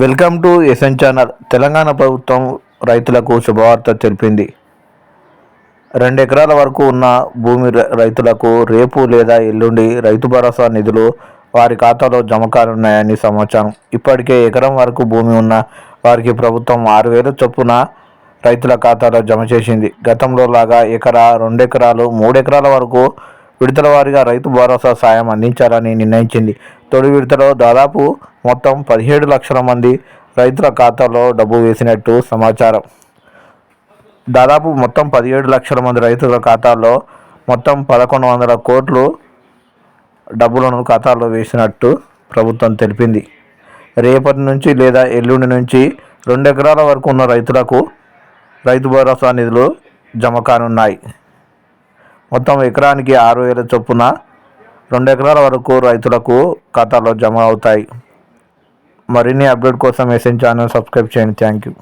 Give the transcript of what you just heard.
Welcome to S N channel. Telangana ప్రభుత్వం రైతులకు శుభవార్త తెలిపింది. రెండు ఎకరాల వరకు ఉన్న భూమి రైతులకు రేపు లేదా ఎల్లుండి రైతు భరోసా నిధులు వారి ఖాతాలో జమ కానున్నాయని సమాచారం. ఇప్పటికే ఎకరం వరకు భూమి ఉన్న వారికి ప్రభుత్వం ఆరు వేల చొప్పున రైతుల ఖాతాలో జమ చేసింది. గతంలో లాగా ఎకరా రెండు ఎకరాలు మూడు ఎకరాల వరకు విడతల వారీగా రైతు భరోసా సాయం అందించాలని నిర్ణయించింది. తొలి విడతలో దాదాపు మొత్తం పదిహేడు లక్షల మంది రైతుల ఖాతాలో డబ్బు వేసినట్టు సమాచారం. దాదాపు మొత్తం పదిహేడు లక్షల మంది రైతుల ఖాతాల్లో మొత్తం పదకొండు వందల కోట్లు డబ్బులను ఖాతాలో వేసినట్టు ప్రభుత్వం తెలిపింది. రేపటి నుంచి లేదా ఎల్లుండి నుంచి రెండు ఎకరాల వరకు ఉన్న రైతులకు రైతు భరోసా నిధులు జమ కానున్నాయి. మొత్తం ఎకరానికి ఆరు వేల చొప్పున రెండు ఎకరాల వరకు రైతులకు ఖాతాలో జమ అవుతాయి. మరిన్ని అప్డేట్ కోసం ఎస్ఎన్ ఛానల్ సబ్స్క్రైబ్ చేయండి. Thank you